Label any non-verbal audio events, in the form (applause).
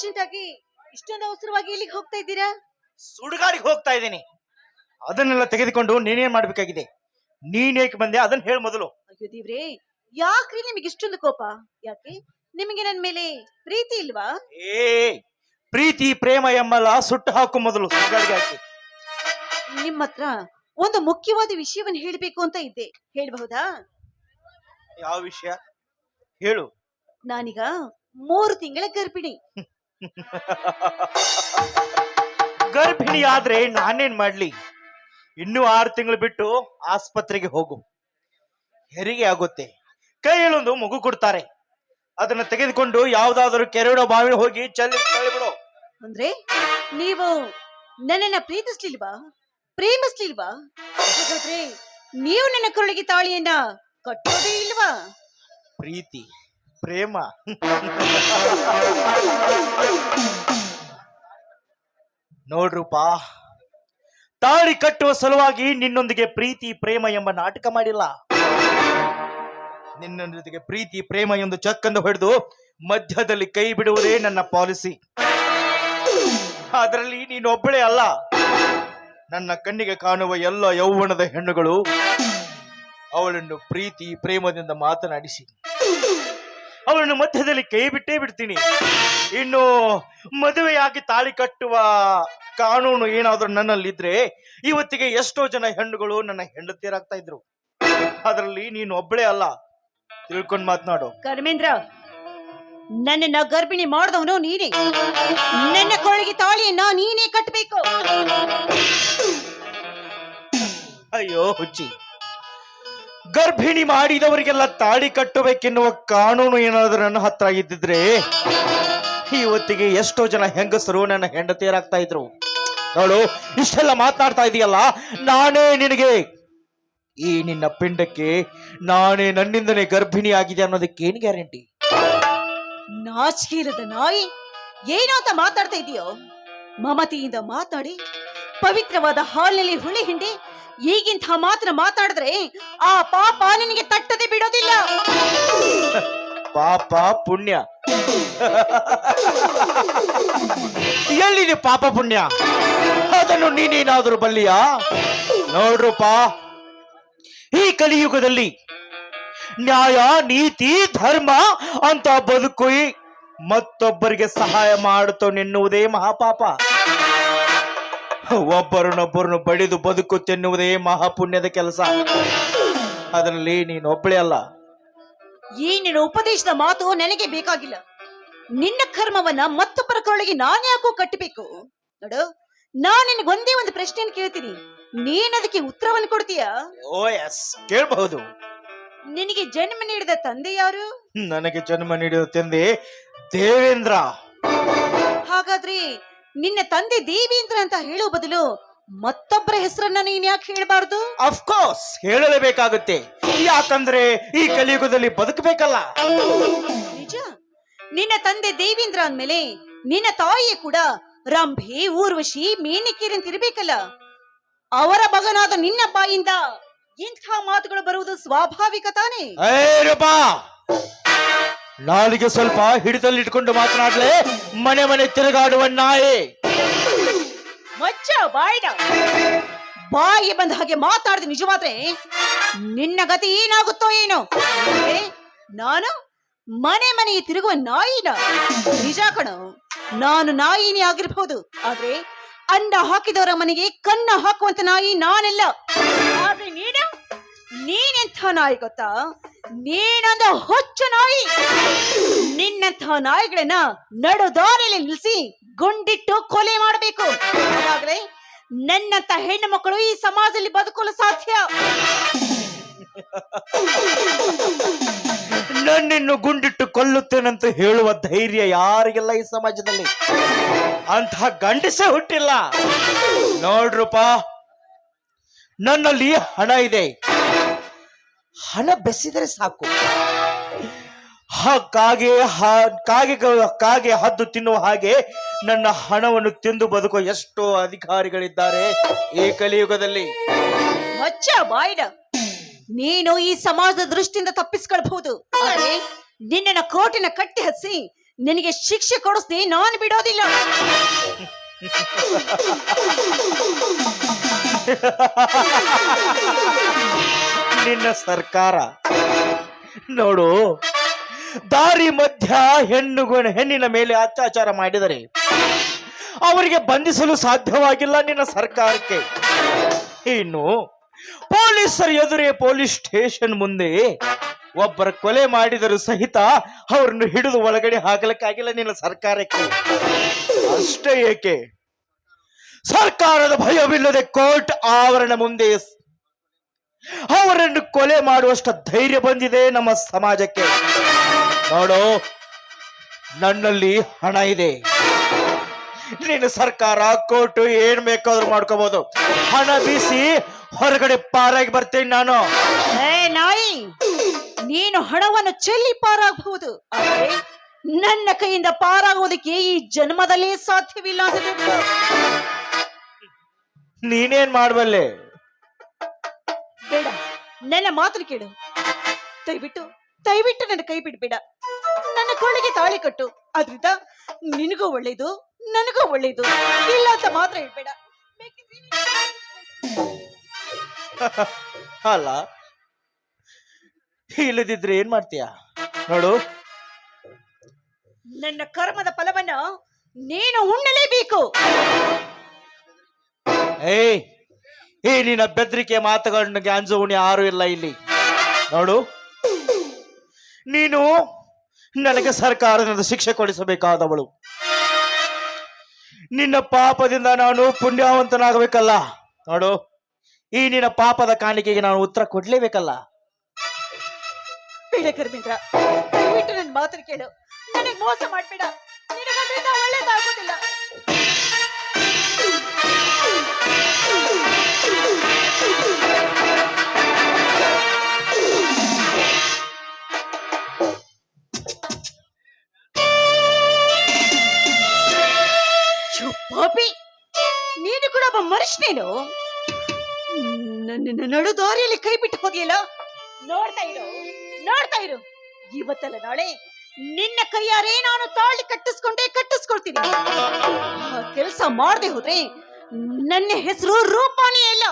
Urgent ಆಗಿ ಇಷ್ಟೊಂದು ಅವಸರವಾಗಿ ಇಲ್ಲಿಗೆ ಹೋಗ್ತಾ ಇದ್ದೀರಾ? ಸುಡುಗಾಡಿಗೆ ಹೋಗ್ತಾ ಇದ್ದೀನಿ. ಅದನ್ನೆಲ್ಲ ತೆಗೆದುಕೊಂಡು ನೀನೇನ್ ಮಾಡ್ಬೇಕಾಗಿದೆ? ನೀನ್ ಏಕೆ ಬಂದೆ? ಅದನ್ನ ಹೇಳ ಮೊದಲು. ಅಯ್ಯೋ ದೇವ್ರೇ ಯಾಕ್ರಿ ನಿಮಗೆ ಇಷ್ಟೊಂದು ಕೋಪ? ಯಾಕೆ? ನಿಮಗೆ ನನ್ ಮೇಲೆ ಪ್ರೀತಿ ಇಲ್ವಾ? ಏ ಪ್ರೀತಿ ಪ್ರೇಮ ಎಂಬಲ್ಲ ಸುಟ್ಟು ಹಾಕು ಮೊದಲು ಹಾಕಿ. ನಿಮ್ಮ ಹತ್ರ ಒಂದು ಮುಖ್ಯವಾದ ವಿಷಯವನ್ನು ಹೇಳಬೇಕು ಅಂತ ಇದ್ದೆ. ಹೇಳ್ಬಹುದಾ? ಯಾವ ವಿಷಯ? ಹೇಳು. ನಾನೀಗ ಮೂರು ತಿಂಗಳ ಗರ್ಭಿಣಿ. ಗರ್ಭಿಣಿ ಆದ್ರೆ ನಾನೇನ್ ಮಾಡ್ಲಿ? ಇನ್ನು ಆರು ತಿಂಗಳು ಬಿಟ್ಟು ಆಸ್ಪತ್ರೆಗೆ ಹೋಗು. ಹೆರಿಗೆ ಆಗುತ್ತೆ. ಕೈಯಲ್ಲೊಂದು ಮಗು ಕೊಡ್ತಾರೆ. ಅದನ್ನ ತೆಗೆದುಕೊಂಡು ಯಾವ್ದಾದ್ರು ಕೆರೆಡೋ ಬಾವಿ ಹೋಗಿ ಚೆಲ್ಲಿ ಬಿಡು ಅಂದ್ರೆ ನೀವು ನನ್ನನ್ನ ಪ್ರೀತಿಸ್ಲಿಲ್ವಾ? ಪ್ರೇಮಿಸ್ಲಿಲ್ವಾ? ಹಾಗಾದ್ರೆ ನೀವು ನನ್ನ ಕರುಳಿಗೆ ತಾಳಿಯನ್ನ ಕಟ್ಟೋದೇ ಇಲ್ವಾ? ಪ್ರೀತಿ. ಪ್ರೇಮ. ನೋಡ್ರಪ್ಪ ತಾಳಿ ಕಟ್ಟುವ ಸಲುವಾಗಿ ನಿನ್ನೊಂದಿಗೆ ಪ್ರೀತಿ, ಪ್ರೇಮ ಎಂಬ ನಾಟಕ ಮಾಡಿಲ್ಲ. ನಿನ್ನೊಂದಿಗೆ ಪ್ರೀತಿ, ಪ್ರೇಮ ಎಂದು ಚಕ್ಕಂದು ಹೊಡೆದು ಮಧ್ಯದಲ್ಲಿ ಕೈ ಬಿಡುವುದೇ ನನ್ನ ಪಾಲಿಸಿ. ಅದರಲ್ಲಿ ನೀನೊಬ್ಬಳೇ ಅಲ್ಲ. ನನ್ನ ಕಣ್ಣಿಗೆ ಕಾಣುವ ಎಲ್ಲ ಯೌವನದ ಹೆಣ್ಣುಗಳು ಅವಳನ್ನು ಪ್ರೀತಿ, ಪ್ರೇಮದಿಂದ ಮಾತನಾಡಿಸಿ. ಅವಳನ್ನು ಮಧ್ಯದಲ್ಲಿ ಕೈ ಬಿಟ್ಟೇ ಬಿಡ್ತೀನಿ. ಇನ್ನು ಮದುವೆಯಾಗಿ ತಾಳಿ ಕಟ್ಟುವ ಕಾನೂನು ಏನಾದ್ರೂ ನನ್ನಲ್ಲಿದ್ರೆ ಇವತ್ತಿಗೆ ಎಷ್ಟೋ ಜನ ಹೆಣ್ಣುಗಳು ನನ್ನ ಹೆಂಡತಿಯರಾಗ್ತಾ ಇದ್ರು. ಅದರಲ್ಲಿ ನೀನು ಒಬ್ಬಳೇ ಅಲ್ಲ. ತಿಳ್ಕೊಂಡ್ ಮಾತನಾಡು. ಕರ್ಮೇಂದ್ರ ನನ್ನನ್ನ ಗರ್ಭಿಣಿ ಮಾಡಿದವನು ನೀನೇ. ನನ್ನ ತಾಳಿ ತಾಳಿಯನ್ನ ನೀನೇ ಕಟ್ಟಬೇಕು ಅಯ್ಯೋ ಹುಚ್ಚಿ. ಗರ್ಭಿಣಿ ಮಾಡಿದವರಿಗೆಲ್ಲ ತಾಳಿ ಕಟ್ಟಬೇಕೆನ್ನುವ ಕಾನೂನು ಏನಾದರೂ ನನ್ನ ಹತ್ರ ಇದ್ದಿದ್ರೆ ಇವತ್ತಿಗೆ ಎಷ್ಟೋ ಜನ ಹೆಂಗಸರು ನನ್ನ ಹೆಂಡತಿಯರಾಗ್ತಾ ಇದ್ರು. ನೋಡು, ಇಷ್ಟೆಲ್ಲ ಮಾತನಾಡ್ತಾ ಇದೆಯಲ್ಲ, ನಾನೇ ನಿನಗೆ ಈ ನಿನ್ನ ಪಿಂಡಕ್ಕೆ ನಾನೇ ನನ್ನಿಂದನೇ ಗರ್ಭಿಣಿ ಆಗಿದೆ ಅನ್ನೋದಕ್ಕೆ ಏನ್ ಗ್ಯಾರಂಟಿ? ನಾಚಿಕೆ ಇಲ್ಲದ ನಾಯಿ, ಏನೋ ಮಾತಾಡ್ತಾ ಇದೆಯೋ? ಮಮತೆಯಿಂದ ಮಾತಾಡಿ, ಪವಿತ್ರವಾದ ಹಾಲಿನಲ್ಲಿ ಹುಳಿ ಹಿಂಡಿ ಈಗಿಂತ ಮಾತ್ರ ಮಾತಾಡಿದ್ರೆ, ಆ ಪಾಪ ನಿನಗೆ ತಟ್ಟದೆ ಬಿಡೋದಿಲ್ಲ. ಪಾಪ ಪುಣ್ಯ. ಎಲ್ಲಿದೆ ಪಾಪ ಪುಣ್ಯ? ಅದನ್ನು ನೀನೇನಾದರೂ ಬಲ್ಲಿಯಾ? ನೋಡ್ರಪ್ಪ ಈ ಕಲಿಯುಗದಲ್ಲಿ ನ್ಯಾಯ, ನೀತಿ, ಧರ್ಮ ಅಂತ ಬದುಕು ಮತ್ತೊಬ್ಬರಿಗೆ ಸಹಾಯ ಮಾಡುತ್ತೋ ನಿನ್ನುವುದೇ ಮಹಾಪಾಪ. ಒಬ್ಬರನ್ನೊಬ್ಬರನ್ನು ಬಡಿದು ಬದುಕು ತಿನ್ನುವುದೇ ಮಹಾಪುಣ್ಯದ ಕೆಲಸ. ಅದರಲ್ಲಿ ನೀನೊಬ್ಬಳೇ ಅಲ್ಲ. ಈ ನಿನ್ನ ಉಪದೇಶದ ಮಾತು ನನಗೆ ಬೇಕಾಗಿಲ್ಲ. ನಿನ್ನ ಕರ್ಮವನ್ನ ಮತ್ತೊಬ್ಬರ ಕೊರಳಿಗೆ ನಾನು ಯಾಕೋ ಕಟ್ಟಬೇಕು. ನೋಡು ನಾನ್ ನಿನಗೆ ಒಂದೇ ಒಂದು ಪ್ರಶ್ನೆಯನ್ನು ಕೇಳ್ತೀನಿ. ನೀನ್ ಅದಕ್ಕೆ ಉತ್ತರವನ್ನು ಕೊಡ್ತೀಯಾ? ಓ ಎಸ್ ಕೇಳಬಹುದು. ನಿನಗೆ ಜನ್ಮ ನೀಡಿದ ತಂದೆ ಯಾರು? ನನಗೆ ಜನ್ಮ ನೀಡಿದ ತಂದೆ ದೇವೇಂದ್ರ. ಹಾಗಾದ್ರೆ ನಿನ್ನ ತಂದೆ ದೇವೇಂದ್ರ ಅಂತ ಹೇಳೋ ಬದಲು ಮತ್ತೊಬ್ಬರ ಹೆಸರನ್ನ ನೀನ್ ಯಾಕೆ ಹೇಳಬಾರ್ದು? ಅಫ್ಕೋರ್ಸ್ ಹೇಳಲೇಬೇಕಾಗುತ್ತೆ. ಯಾಕಂದ್ರೆ ಈ ಕಲಿಯುಗದಲ್ಲಿ ಬದುಕಬೇಕಲ್ಲ. ನಿಜ. ನಿನ್ನ ತಂದೆ ದೇವೇಂದ್ರ ಅಂದ್ಮೇಲೆ ನಿನ್ನ ತಾಯಿ ಕೂಡ ರಂಭೆ ಊರ್ವಶಿ ಮೇನಿಕೇರಿ ಅಂತ ಇರ್ಬೇಕಲ್ಲ. ಅವರ ಮಗನಾದ ನಿನ್ನ ಬಾಯಿಂದ ಇಂಥ ಮಾತುಗಳು ಬರುವುದು ಸ್ವಾಭಾವಿಕ ತಾನೇ? ಏ ರೂಪಾ! ನಾಲಿಗೆ ಸ್ವಲ್ಪ ಹಿಡಿತಲ್ಲಿ ಇಟ್ಕೊಂಡು ಮಾತನಾಡಲೆ. ಮನೆ ಮನೆ ತಿರುಗಾಡುವ ನಾಯಿ. ಮಚ್ಚ, ಬಾಯಿನ. ಬಾಯಿ ಬಂದ ಹಾಗೆ ಮಾತಾಡಿದ ನಿಜವಾದ್ರೆ ನಿನ್ನ ಗತಿ ಏನಾಗುತ್ತೋ ಏನೋ. ನಾನು ಮನೆ ಮನೆಗೆ ತಿರುಗುವ ನಾಯಿನ. ನಿಜ ಕಣೋ, ನಾನು ನಾಯಿನೇ ಆಗಿರ್ಬಹುದು. ಆದ್ರೆ ಅಂಡ ಹಾಕಿದವರ ಮನೆಗೆ ಕನ್ನ ಹಾಕುವಂತ ನಾಯಿ ನಾನೆಲ್ಲ. ಆದ್ರೆ ನೀನು, ನೀನೆಂಥ ನಾಯಿ ಗೊತ್ತಾ? ನೀನೊಂದು ಹುಚ್ಚು ನಾಯಿ. ನಿನ್ನಂತಹ ನಾಯಿಗಳನ್ನ ನಡು ದಾರಿಯಲ್ಲಿ ನಿಲ್ಲಿಸಿ ಗುಂಡಿಟ್ಟು ಕೊಲೆ ಮಾಡಬೇಕು. ಹಾಗಾದ್ರೆ ನನ್ನಂತ ಹೆಣ್ಣು ಮಕ್ಕಳು ಈ ಸಮಾಜದಲ್ಲಿ ಬದುಕಲು ಸಾಧ್ಯ. ನನ್ನನ್ನು ಗುಂಡಿಟ್ಟು ಕೊಲ್ಲುತ್ತೇನಂತ ಹೇಳುವ ಧೈರ್ಯ ಯಾರಿಗೆಲ್ಲ ಈ ಸಮಾಜದಲ್ಲಿ. ಅಂತಹ ಗಂಡಸೆ ಹುಟ್ಟಿಲ್ಲ. ನೋಡ್ರಪ್ಪ ನನ್ನಲ್ಲಿ ಹಣ ಇದೆ. ಹಣ ಬೆಸಿದರೆ ಸಾಕು. ಹ ಕಾಗೆ ಕಾಗೆ ಕಾಗೆ ಹದ್ದು ತಿನ್ನುವ ಹಾಗೆ ನನ್ನ ಹಣವನ್ನು ತಿಂದು ಬದುಕುವ ಎಷ್ಟೋ ಅಧಿಕಾರಿಗಳಿದ್ದಾರೆ ಈ ಕಲಿಯುಗದಲ್ಲಿ. ಮಚ್ಚ ಬಾಯ್ಡ ನೀನು ಈ ಸಮಾಜದ ದೃಷ್ಟಿಯಿಂದ ತಪ್ಪಿಸ್ಕೊಳ್ಬಹುದು. ಆದ್ರೆ ನಿನ್ನನ್ನ ಕೋಟಿನ ಕಟ್ಟಿ ಹಸಿ ನಿನಗೆ ಶಿಕ್ಷೆ ಕೊಡಿಸ್ತಿ ನಾನು ಬಿಡೋದಿಲ್ಲ. (laughs) ನಿನ್ನ ಸರ್ಕಾರ. ನೋಡು, ದಾರಿ ಮಧ್ಯ ಹೆಣ್ಣು ಹೆಣ್ಣಿನ ಮೇಲೆ ಅತ್ಯಾಚಾರ ಮಾಡಿದರೆ ಅವರಿಗೆ ಬಂಧಿಸಲು ಸಾಧ್ಯವಾಗಿಲ್ಲ ನಿನ್ನ ಸರ್ಕಾರಕ್ಕೆ. ಇನ್ನು ಪೊಲೀಸರ ಎದುರೇ ಪೊಲೀಸ್ ಸ್ಟೇಷನ್ ಮುಂದೆ ಒಬ್ಬರ ಕೊಲೆ ಮಾಡಿದರು ಸಹಿತ ಅವರನ್ನು ಹಿಡಿದು ಒಳಗಡೆ ಹಾಕಲಿಕ್ಕಾಗಿಲ್ಲ ನಿನ್ನ ಸರ್ಕಾರಕ್ಕೆ. ಅಷ್ಟೇ ಏಕೆ? ಸರ್ಕಾರದ ಭಯವಿಲ್ಲದೆ ಕೋರ್ಟ್ ಆವರಣ ಮುಂದೆ ಅವರನ್ನು ಕೊಲೆ ಮಾಡುವಷ್ಟು ಧೈರ್ಯ ಬಂದಿದೆ ನಮ್ಮ ಸಮಾಜಕ್ಕೆ. ನೋಡು ನನ್ನಲ್ಲಿ ಹಣ ಇದೆ. ನೀನು ಸರ್ಕಾರ ಕೋರ್ಟು ಏನ್ ಬೇಕಾದ್ರೂ ಮಾಡ್ಕೋಬಹುದು ಹಣ ಬೀಸಿ ಹೊರಗಡೆ ಪಾರಾಗಿ ಬರ್ತೇನೆ ನಾನು. ಏ ನಾಯಿ ನೀನು ಹಣವನ್ನು ಚೆಲ್ಲಿ ಪಾರಾಗಬಹುದು. ಆದ್ರೆ ನನ್ನ ಕೈಯಿಂದ ಪಾರಾಗುವುದಕ್ಕೆ ಈ ಜನ್ಮದಲ್ಲಿ ಸಾಧ್ಯವಿಲ್ಲ ಅಂತ ತಿಳ್ಕೊ. ನೀನೇನ್ ಮಾಡ್ಬಲ್ಲೆ ನನ್ನ ಮಾತನ್ನು ಕೇಳು. ದಯವಿಟ್ಟು ದಯವಿಟ್ಟು ನನ್ನ ಕೈ ಬಿಡ್ಬೇಡ. ನನ್ನ ಕೊಳ್ಳಿಗೆ ತಾಳಿ ಕಟ್ಟು. ಅದ್ರಿಂದ ನಿನಗೂ ಒಳ್ಳೇದು ನನಗೂ ಒಳ್ಳೇದು. ಇಲ್ಲ ಅಂತ ಮಾತ್ರ ಹೇಳ್ಬೇಡ. (laughs) ಅಲ್ಲ ಇಲ್ಲದಿದ್ರೆ ಏನ್ ಮಾಡ್ತೀಯ? ನೋಡು. ನನ್ನ ಕರ್ಮದ ಫಲವನ್ನ ನೀನು ಉಣ್ಣಲೇಬೇಕು. ಏಯ್ ಈ ನಿನ್ನ ಬೆದರಿಕೆ ಮಾತುಗಳನ್ನ ಅಂಜುವಣಿ ಯಾರು ಇಲ್ಲ ಇಲ್ಲಿ. ನೋಡು, ನೀನು ನನಗೆ ಸರ್ಕಾರದಿಂದ ಶಿಕ್ಷೆ ಕೊಡಿಸಬೇಕಾದವಳು. ನಿನ್ನ ಪಾಪದಿಂದ ನಾನು ಪುಣ್ಯವಂತನಾಗಬೇಕಲ್ಲ. ನೋಡು, ಈ ನಿನ್ನ ಪಾಪದ ಕಾಣಿಕೆಗೆ ನಾನು ಉತ್ತರ ಕೊಡ್ಲೇಬೇಕಲ್ಲ. ಬೇಡ ಕೇಳು. ನನಗೆ ಮೋಸ ಮಾಡ್ಬೇಡ. ಪಾಪಿ. ನೀನು ಕೂಡ ಒಬ್ಬ ಮನುಷ್ಯನೇನು? ನನ್ನ ನಡು ದಾರಿಯಲ್ಲಿ ಕೈ ಬಿಟ್ಟು ಹೋಗಿಲ್ಲ ನೋಡ್ತಾ ಇರು ನೋಡ್ತಾ ಇರು. ಇವತ್ತಲ್ಲ ನಾಳೆ ನಿನ್ನ ಕೈಯಾರೆ ನಾನು ತಾಳಿ ಕಟ್ಟಿಸ್ಕೊಂಡೇ ಕಟ್ಟಿಸ್ಕೊಳ್ತೀನಿ. ಕೆಲಸ ಮಾಡದೆ ಹೋದ್ರೆ ನನ್ನ ಹೆಸರು ರೂಪಾಣಿ ಅಲ್ಲ